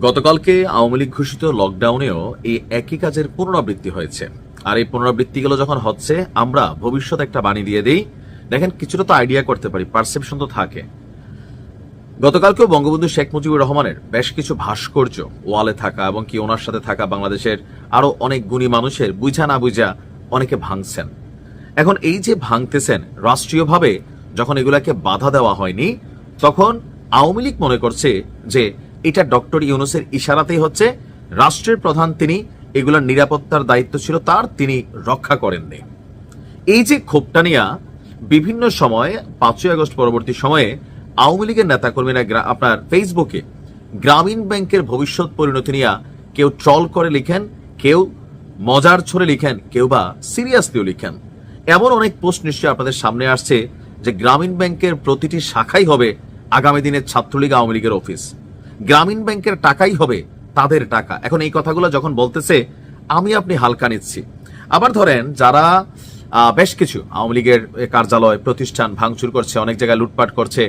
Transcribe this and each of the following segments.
গতকালকে আওয়ামী লীগ ঘোষিত লকডাউনেও এই একই কাজের পুনরাবৃত্তি হয়েছে। আর এই পুনরাবৃত্তিগুলো যখন হচ্ছে, আমরা ভবিষ্যৎ একটা বাণী দিয়ে দেই। দেখেন, কিছুটা তো আইডিয়া করতে পারি পারসেপশন তো থাকে। গতকালকেও বঙ্গবন্ধু শেখ মুজিবুর রহমানের বেশ কিছু ভাস্কর্য ওয়ালে থাকা এবং কি ওনার সাথে থাকা বাংলাদেশের আরও অনেক গুণী মানুষের বুঝা না বুঝা অনেকে ভাঙছেন। এখন এই যে ভাঙতেছেন, রাষ্ট্রীয়ভাবে যখন এগুলাকে বাধা দেওয়া হয়নি, তখন আওয়ামী লীগ মনে করছে যে এটা ডক্টর ইউনুসের ইশারাতেই হচ্ছে, রাষ্ট্রের প্রধান তিনি, এগুলোর নিরাপত্তার দায়িত্ব ছিল তার, তিনি রক্ষা করেননি। এই যে ক্ষোভটা নিয়ে বিভিন্ন সময়ে, পাঁচই আগস্ট পরবর্তী সময়ে, আওয়ামী লীগের নেতাকর্মীরা আপনার ফেসবুকে গ্রামীণ ব্যাংকের ভবিষ্যৎ পরিণতি নিয়ে কেউ ট্রল করে লিখেন, কেউ মজার ছড়ে লিখেন, কেউ বা সিরিয়াসলিও লিখেন। এমন অনেক পোস্ট নিশ্চয়ই আপনাদের সামনে আসছে যে গ্রামীণ ব্যাংকের প্রতিটি শাখাই হবে আগামী দিনের ছাত্রলীগ আওয়ামী লীগের অফিস। গ্রামীণ ব্যাংকের টাকাই হবে তাদের টাকা। এখন এই কথাগুলো যখন বলতেছে, আমি আপনি হালকা নিচ্ছি। আবার ধরেন, যারা বেশ কিছু, আওয়ামী লীগের কার্যালয়, প্রতিষ্ঠান ভাঙচুর করছে, অনেক জায়গায় লুটপাট করছে,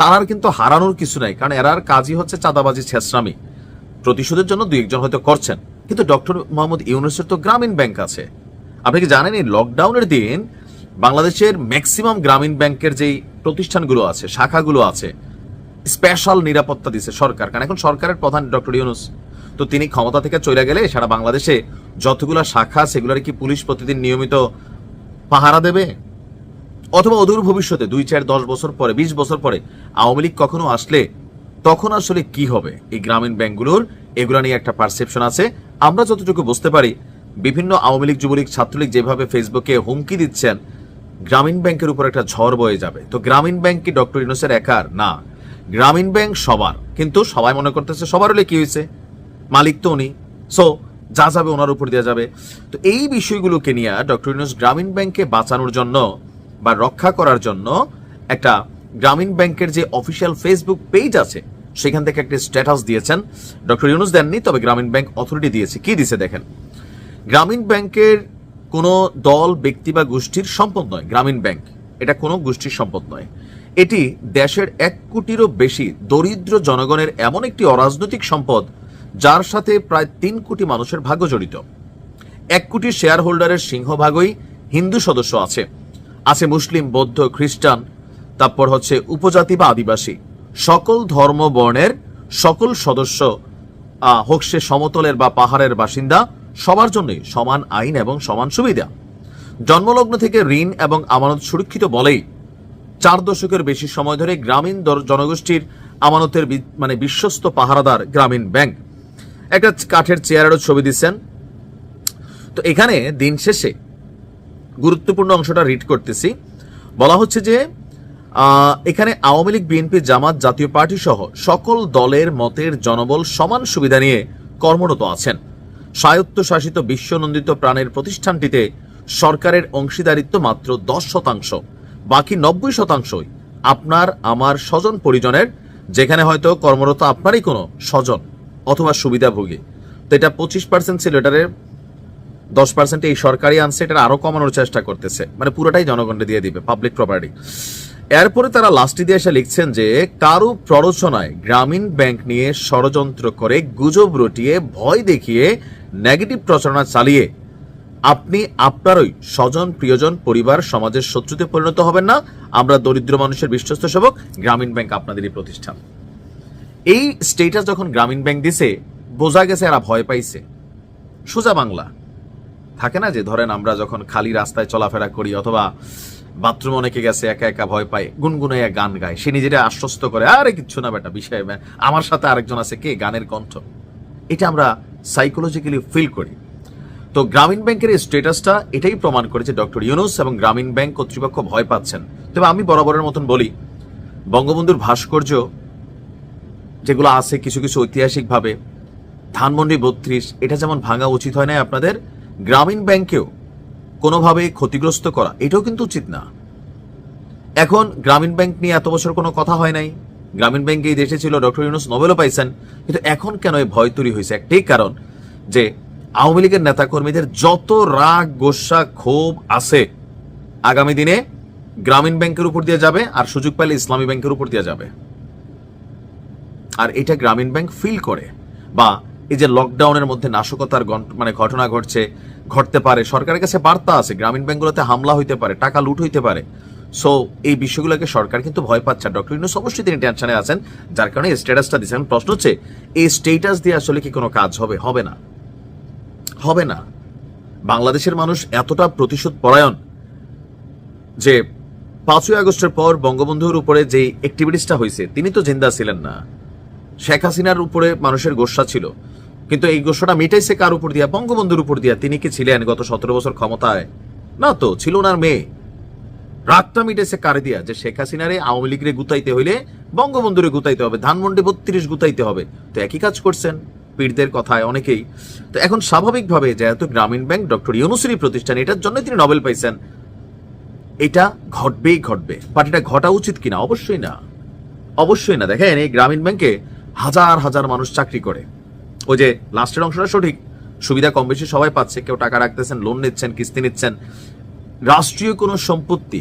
তারার কিন্তু হারানোর কিছু নাই, কারণ এরার কাজই হচ্ছে চাঁদাবাজি ছেসরামি প্রতিশোধের জন্য দুই একজন হয়তো করছেন, কিন্তু ডক্টর মোহাম্মদ ইউনুসের তো গ্রামীণ ব্যাংক আছে। আপনি কি জানেন, এই লকডাউনের দিন বাংলাদেশের ম্যাক্সিমাম গ্রামীণ ব্যাংকের যেই প্রতিষ্ঠানগুলো আছে, শাখাগুলো আছে স্পেশাল নিরাপত্তা দিছে সরকার। কারণ এখন সরকারের প্রধান ডক্টর ইউনুস তো তিনি ক্ষমতা থেকে চলে গেলে সারা বাংলাদেশে যতগুলো শাখা সেগুলোর কি পুলিশ প্রতিদিন নিয়মিত পাহারা দেবে? অথবা অদূর ভবিষ্যতে দুই, চার, দশ বছর পরে, বিশ বছর পরে আওয়ামী লীগ কখনো আসলে তখন আসলে কি হবে? এই গ্রামীণ ব্যাংকগুলোর এগুলো নিয়ে একটা পারসেপশন আছে। আমরা যতটুকু বুঝতে পারি, বিভিন্ন আওয়ামী লীগ, যুবলীগ, ছাত্রলীগ যেভাবে ফেসবুকে হুমকি দিচ্ছেন, গ্রামীণ ব্যাংকের উপর একটা ঝড় বয়ে যাবে। তো গ্রামীণ ব্যাংক কি ডক্টর ইনোসের একার? না। গ্রামীণ ব্যাংক সবার, কিন্তু সবাই মনে করতেছে সবার হলে কি হয়েছে? মালিক তো উনি। সো যা যাবে ওনার উপর দেওয়া যাবে। তো এই বিষয়গুলোকে নিয়ে ডক্টর ইউনুস গ্রামীণ ব্যাংকে বাঁচানোর জন্য বা রক্ষা করার জন্য একটা গ্রামীণ ব্যাংকের যে অফিসিয়াল ফেসবুক পেজ আছে, সেখান থেকে একটা স্ট্যাটাস দিয়েছেন ডক্টর ইউনুস দেননি, তবে গ্রামীণ ব্যাংক অথরিটি দিয়েছে। কি দিয়েছে দেখেন? গ্রামীণ ব্যাংকের কোনো দল, ব্যক্তি বা গোষ্ঠীর সম্পদ নয়। গ্রামীণ ব্যাংক, এটা কোনো গোষ্ঠীর সম্পদ নয়। এটি দেশের এক কোটিরও বেশি দরিদ্র জনগণের এমন একটি অরাজনৈতিক সম্পদ, যার সাথে প্রায় তিন কোটি মানুষের ভাগ্য জড়িত। এক কোটি শেয়ার হোল্ডারের সিংহভাগই হিন্দু সদস্য আছে। আছে মুসলিম, বৌদ্ধ, খ্রিস্টান, তারপর হচ্ছে উপজাতি বা আদিবাসী। সকল ধর্ম বর্ণের সকল সদস্য হোক সে সমতলের বা পাহাড়ের বাসিন্দা, সবার জন্যই সমান আইন এবং সমান সুবিধা। জন্মলগ্ন থেকে ঋণ এবং আমানত সুরক্ষিত বলেই চার দশকের বেশি সময় ধরে গ্রামীণ জনগোষ্ঠীর আমানতের মানে বিশ্বস্ত পাহারাদার গ্রামীণ ব্যাংক। একটা কাঠের চেয়ারেরও ছবি দিচ্ছেন। তো এখানে দিন শেষে গুরুত্বপূর্ণ অংশটা রিড করতেছি। বলা হচ্ছে যে এখানে আওয়ামী লীগ, বিএনপি, জামাত, জাতীয় পার্টি সহ সকল দলের মতের জনবল সমান সুবিধা নিয়ে কর্মরত আছেন। স্বায়ত্তশাসিত বিশ্বনন্দিত প্রাণের প্রতিষ্ঠানটিতে সরকারের অংশীদারিত্ব মাত্র দশ শতাংশ। বাকি নব্বই শতাংশই আপনার, আমার স্বজন পরিজনের, যেখানে হয়তো কর্মরত আপনারই কোনো স্বজন অথবা সুবিধাভোগী। তো এটা পঁচিশ পার্সেন্ট ছিল, এটারে দশ পার্সেন্ট এই সরকারি আনছে এটা আরও কমানোর চেষ্টা করতেছে। মানে পুরোটাই জনগণকে দিয়ে দিবে পাবলিক প্রপার্টি এরপরে তারা লাস্টে দিয়ে এসে লিখছেন যে, কারও প্ররোচনায় গ্রামীণ ব্যাংক নিয়ে ষড়যন্ত্র করে গুজব রটিয়ে ভয় দেখিয়ে নেগেটিভ প্রচারণা চালিয়ে আপনি আপনারই স্বজন, প্রিয়জন, পরিবার, সমাজের শত্রুতে পরিণত হবেন না। আমরা দরিদ্র মানুষের বিশ্বস্ত সেবক, গ্রামীণ ব্যাংক আপনাদেরই প্রতিষ্ঠান। এই স্টেটাস যখন গ্রামীণ ব্যাংক দিছে, বোঝা গেছে এরা ভয় পাইছে। সোজা বাংলা। থাকে না যে, ধরেন আমরা যখন খালি রাস্তায় চলাফেরা করি অথবা বাথরুম অনেকে গেছে, একা একা ভয় পায়, গুনগুনাইয়া গান গায়, সে নিজেরা আশ্বস্ত করে, আরে, কিচ্ছু না বেটা, বিষয়। আমার সাথে আরেকজন আছে কে? গানের কণ্ঠ। এটা আমরা সাইকোলজিক্যালি ফিল করি। তো গ্রামীণ ব্যাংকের এই স্টেটাসটা এটাই প্রমাণ করেছে ডক্টর ইউনুস এবং গ্রামীণ ব্যাংক কর্তৃপক্ষ ভয় পাচ্ছেন। তবে আমি বরাবরের মতন বলি, বঙ্গবন্ধুর ভাস্কর্য যেগুলো আছে কিছু কিছু ঐতিহাসিকভাবে, ধানমন্ডি বত্রিশ, এটা যেমন ভাঙা উচিত হয় না আপনাদের, গ্রামীণ ব্যাংকেও কোনোভাবে ক্ষতিগ্রস্ত করা, এটাও কিন্তু উচিত না। এখন গ্রামীণ ব্যাংক নিয়ে এত বছর কোনো কথা হয় নাই। গ্রামীণ ব্যাংক এই দেশে ছিল, ডক্টর ইউনুস নোবেলও পাইছেন, কিন্তু এখন কেন এই ভয় তৈরি হয়েছে? একটাই কারণ যে আওয়ামী লীগের নেতাকর্মীদের যত রাগ, গোসা, ক্ষোভ আছে, আগামী দিনে গ্রামীণ ব্যাংকের উপর দিয়ে যাবে আর সুযোগ পেলে ইসলামী ব্যাংকের উপর দিয়ে যাবে। আর এটা গ্রামীণ ব্যাংক ফিল করে বা এই যে লকডাউনের মধ্যে নাশকতার মানে ঘটনা ঘটছে, ঘটতে পারে, সরকারের কাছে বার্তা আছে, গ্রামীণ ব্যাংকগুলোতে হামলা হইতে পারে, টাকা লুট হইতে পারে। সো এই বিষয়গুলোকে সরকার কিন্তু ভয় পাচ্ছে। ডক্টর ইউনুস অবশ্যই তিনি টেনশনে আছেন, যার কারণে স্ট্যাটাসটা দিচ্ছেন প্রশ্ন হচ্ছে, এই স্টেটাস দিয়ে আসলে কি কোনো কাজ হবে? হবে না। হবে না। বাংলাদেশের মানুষ এতটা প্রতিশোধ পরায়ণ যে পাঁচই আগস্টের পর বঙ্গবন্ধুর উপরে যে অ্যাক্টিভিটিসটা হয়েছে তিনি তো জিন্দা ছিলেন না। শেখ হাসিনার উপরে মানুষের গোসা ছিল। কিন্তু এই গোসাটা মিটাইছে কার উপর দিয়া? বঙ্গবন্ধুর উপর দিয়া। তিনি কি ছিলেন গত সতেরো বছর ক্ষমতায়? না তো, ছিল ওনার মেয়ে। রাগটা মিটেছে কারে দিয়া? যে শেখ হাসিনারে আওয়ামী লীগরে গুতাইতে হইলে বঙ্গবন্ধুরে গুতাইতে হবে, ধানমন্ডি বত্রিশ গুতাইতে হবে। তো একই কাজ করছেন। পীরদের কথায় অনেকেই। তো এখন স্বাভাবিকভাবে যেহেতু গ্রামীণ ব্যাংক ডক্টর ইউনুসেরই প্রতিষ্ঠান, এটার জন্য তিনি নোবেল পাইছেন। এটা ঘটবেই ঘটবে বাট এটা ঘটা উচিত কিনা? অবশ্যই না। অবশ্যই না। দেখেন, এই গ্রামীণ ব্যাংকে হাজার হাজার মানুষ চাকরি করে। ওই যে লাস্টের অংশটা সঠিক। সুবিধা কম বেশি সবাই পাচ্ছে, কেউ টাকা রাখতেছেন লোন নিচ্ছেন, কিস্তি নিচ্ছেন। রাষ্ট্রীয় কোনো সম্পত্তি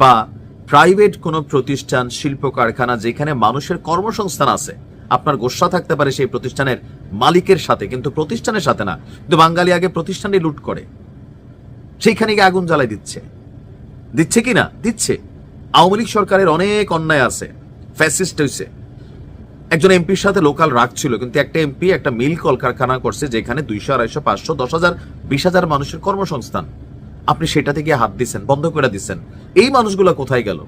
বা প্রাইভেট কোনো প্রতিষ্ঠান শিল্প কারখানা যেখানে মানুষের কর্মসংস্থান আছে আপনার গোসা থাকতে পারে সেই প্রতিষ্ঠানের মালিকের সাথে, কিন্তু প্রতিষ্ঠানের সাথে না। কিন্তু বাঙালি আগে প্রতিষ্ঠানে লুট করে। সেইখানে গিয়ে আগুন জ্বালাই দিচ্ছে। দিচ্ছে কি না? দিচ্ছে। আওয়ামী লীগ সরকারের অনেক অন্যায় আছে। ফ্যাসিস্ট হয়েছে একজন এমপির সাথে লোকাল রাগ ছিল, কিন্তু একটা এমপি একটা মিল কলকারখানা করছে যেখানে দুইশো, আড়াইশো, পাঁচশো, দশ হাজার, বিশ হাজার মানুষের কর্মসংস্থান। আপনি সেটাতে গিয়ে হাত দিচ্ছেন বন্ধ করে দিচ্ছেন এই মানুষগুলো কোথায় গেল?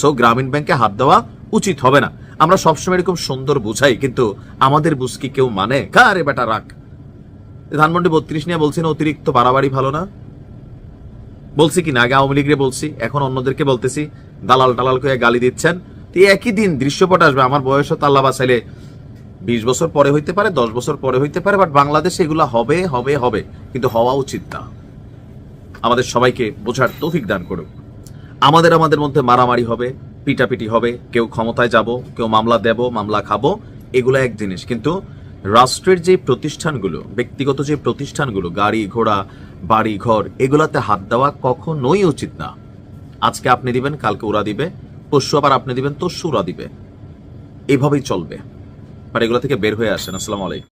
সো গ্রামীণ ব্যাংকে হাত দেওয়া উচিত হবে না। আমরা সবসময় এরকম সুন্দর বুঝাই, কিন্তু আমাদের বুঝ কি কেউ মানে? কারে বেটা রাখ ধানমন্ডি বত্রিশ নিয়ে বলছি না অতিরিক্ত বাড়াবাড়ি ভালো না? বলছি কি না, আগে আওয়ামী লীগরে বলছি, এখন অন্যদেরকে বলতেছি, দালাল টালাল করে গালি দিচ্ছেন। তো একই দিন দৃশ্যপট আসবে, আমার বয়স তো আল্লাহ বাসাইলে বিশ বছর পরে হইতে পারে, দশ বছর পরে হইতে পারে বাট বাংলাদেশে এগুলো হবে হবে হবে, কিন্তু হওয়া উচিত না। আমাদের সবাইকে বোঝার তৌফিক দান করুক। আমাদের আমাদের মধ্যে মারামারি হবে পিটাপিটি হবে, কেউ ক্ষমতায় যাব, কেউ মামলা দেব, মামলা খাব, এগুলো এক জিনিস। কিন্তু রাষ্ট্রের যে প্রতিষ্ঠানগুলো, ব্যক্তিগত যে প্রতিষ্ঠানগুলো, গাড়ি, ঘোড়া, বাড়ি, ঘর, এগুলাতে হাত দেওয়া কখনোই উচিত না। আজকে আপনি দিবেন, কালকে ওরা দিবে, পরশু আবার আপনি দিবেন তস্যু ওরা দিবে। এভাবেই চলবে। বাট এগুলো থেকে বের হয়ে আসেন। আসসালামু আলাইকুম।